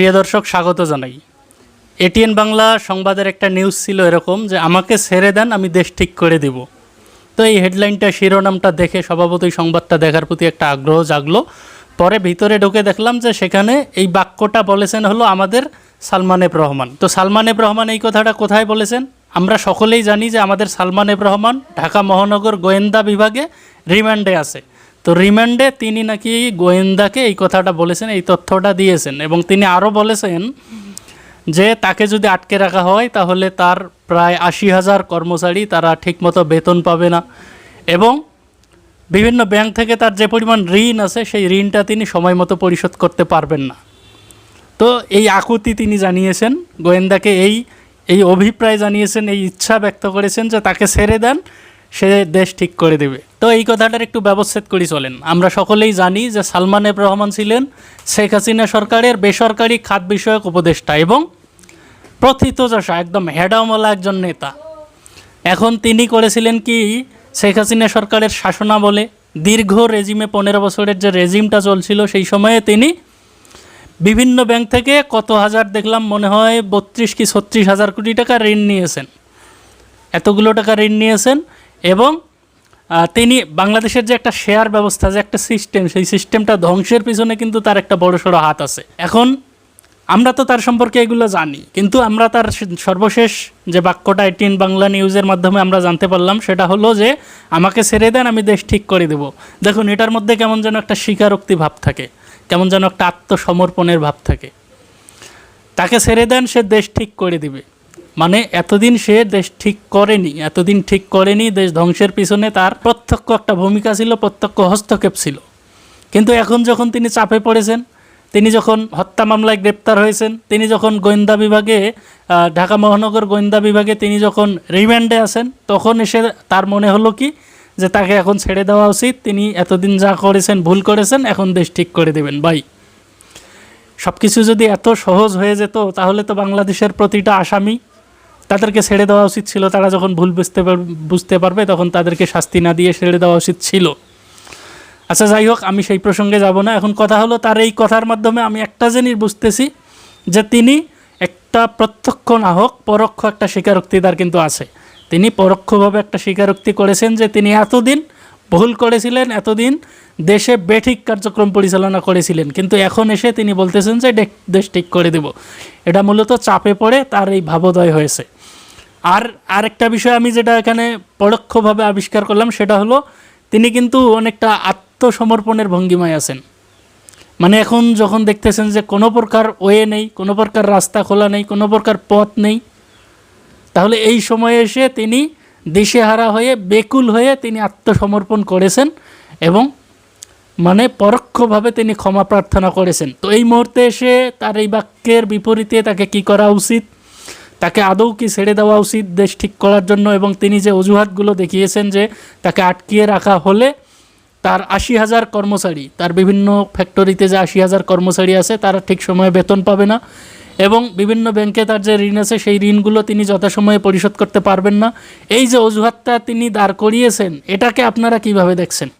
প্রিয় দর্শক, স্বাগত জানাই। এটিএন বাংলা সংবাদের একটা নিউজ ছিল এরকম যে, আমাকে ছেড়ে দেন, আমি দেশ ঠিক করে দেব। তো এই হেডলাইনটা শিরোনামটা দেখে স্বভাবতই সংবাদটা দেখার প্রতি একটা আগ্রহ জাগলো। পরে ভিতরে ঢুকে দেখলাম যে, সেখানে এই বাক্যটা বলেছেন হলো আমাদের সালমান এফ রহমান। তো সালমান এফ রহমান এই কথাটা কোথায় বলেছেন? আমরা সকলেই জানি যে, আমাদের সালমান এফ রহমান ঢাকা মহানগর গোয়েন্দা বিভাগে রিমান্ডে আছে। তো রিমান্ডে তিনি নাকি গোয়েন্দাকে এই কথাটা বলেছেন, এই তথ্যটা দিয়েছেন এবং তিনি আরও বলেছেন যে তাকে যদি আটকে রাখা হয় তাহলে তার প্রায় আশি হাজার কর্মচারী তারা ঠিকমতো বেতন পাবে না এবং বিভিন্ন ব্যাংক থেকে তার যে পরিমাণ ঋণ আছে সেই ঋণটা তিনি সময় মতো পরিশোধ করতে পারবেন না। তো এই আকুতি তিনি জানিয়েছেন, গোয়েন্দাকে এই এই অভিপ্রায় জানিয়েছেন, এই ইচ্ছা ব্যক্ত করেছেন যে তাকে ছেড়ে দেন। সে দেশ ঠিক করে দেবে। তো এই কথাটার একটু ব্যবচ্ছেদ করি চলেন। আমরা সকলেই জানি যে সালমান এফ রহমান ছিলেন শেখ হাসিনা সরকারের বেসরকারি খাত বিষয়ক উপদেষ্টা এবং প্রথিতযশা একদম হেডামলা একজন নেতা। এখন তিনি করেছিলেন কি, শেখ হাসিনা সরকারের শাসনাবলে দীর্ঘ রেজিমে পনেরো বছরের যে রেজিমটা চলছিল, সেই সময়ে তিনি বিভিন্ন ব্যাংক থেকে কত হাজার, দেখলাম মনে হয় বত্রিশ কি ছত্রিশ হাজার কোটি টাকা ঋণ নিয়েছেন। এতগুলো টাকা ঋণ নিয়েছেন। এবং তিনি বাংলাদেশের যে একটা শেয়ার ব্যবস্থা, যে একটা সিস্টেম সেই সিস্টেমটা ধ্বংসের পিছনে কিন্তু তার একটা বড় সড়ো হাত আছে। এখন, আমরা তো তার সম্পর্কে এগুলো জানি, কিন্তু আমরা তার সর্বশেষ যে বাক্যটা এইটিন বাংলা নিউজের মাধ্যমে আমরা জানতে পারলাম, সেটা হলো যে, আমাকে ছেড়ে দেন, আমি দেশ ঠিক করে দেব। দেখুন, এটার মধ্যে কেমন যেন একটা স্বীকারোক্তি ভাব থাকে, কেমন যেন একটা আত্মসমর্পণের ভাব থাকে। তাকে ছেড়ে দেন, সে দেশ ঠিক করে দিবে। মানে এতদিন সে দেশ ঠিক করেনি, এতদিন ঠিক করেনি, দেশ ধ্বংসের পিছনে তার প্রত্যক্ষ একটা ভূমিকা ছিল, প্রত্যক্ষ হস্তক্ষেপ ছিল। কিন্তু এখন যখন তিনি চাপে পড়েছেন, তিনি যখন হত্যা মামলায় গ্রেপ্তার হয়েছেন, তিনি যখন গোয়েন্দা বিভাগে ঢাকা মহানগর গোয়েন্দা বিভাগে তিনি যখন রিমান্ডে আছেন, তখন এসে তার মনে হলো কি, যে তাকে এখন ছেড়ে দেওয়া উচিত, তিনি এতদিন যা করেছেন, ভুল করেছেন, এখন দেশ ঠিক করে দেবেন ভাই সব কিছু যদি এত সহজ হয়ে যেত, তাহলে তো বাংলাদেশের প্রতিটা আসামি তাদেরকে ছেড়ে দেওয়া উচিত ছিল। তারা যখন ভুল বুঝতে বুঝতে পারবে, তখন তাদেরকে শাস্তি না দিয়ে ছেড়ে দেওয়া উচিত ছিল। আচ্ছা যাই হোক, আমি সেই প্রসঙ্গে যাব না। এখন কথা হলো, তার এই কথার মাধ্যমে আমি একটা জিনিস বুঝতেছি, যে তিনি একটা প্রত্যক্ষ না হোক, পরোক্ষ একটা স্বীকারোক্তি তার কিন্তু আছে। তিনি পরোক্ষভাবে একটা স্বীকারোক্তি করেছেন যে তিনি এতদিন ভুল করেছিলেন, এতদিন দেশে বেঠিক কার্যক্রম পরিচালনা করেছিলেন। কিন্তু এখন এসে তিনি বলতেছেন যে দেশ ঠিক করে দেব। এটা মূলত চাপে পড়ে তার এই ভাবোদয় হয়েছে। আর আরেকটা বিষয় আমি যেটা এখানে পরোক্ষভাবে আবিষ্কার করলাম, সেটা হলো তিনি কিন্তু অনেকটা আত্মসমর্পণের ভঙ্গিমায় আছেন। মানে এখন যখন দেখতেছেন যে কোনো প্রকার ওয়ে নেই, কোনো প্রকার রাস্তা খোলা নেই, কোনো প্রকার পথ নেই, তাহলে এই সময়ে এসে তিনি দিশেহারা হয়ে, বেকুল হয়ে তিনি আত্মসমর্পণ করেছেন এবং মানে পরোক্ষভাবে তিনি ক্ষমা প্রার্থনা করেছেন। তো এই মুহূর্তে এসে তার এই বাক্যের বিপরীতে তাকে কি করা উচিত? তাকে আদৌ কি ছেড়ে দেওয়া উচিত দেশ ঠিক করার জন্য? এবং তিনি যে অজুহাতগুলো দেখিয়েছেন যে তাকে আটকিয়ে রাখা হলে তার আশি হাজার কর্মচারী, তার বিভিন্ন ফ্যাক্টরিতে যে আশি হাজার কর্মচারী আছে, তারা ঠিক সময়ে বেতন পাবে না। এবং বিভিন্ন ব্যাংকে তার যে ঋণ আছে, সেই ঋণগুলো তিনি যথাসময়ে পরিশোধ করতে পারবেন না। এই যে অজুহাতটা তিনি দাঁড় করিয়েছেন, এটাকে আপনারা কীভাবে দেখছেন?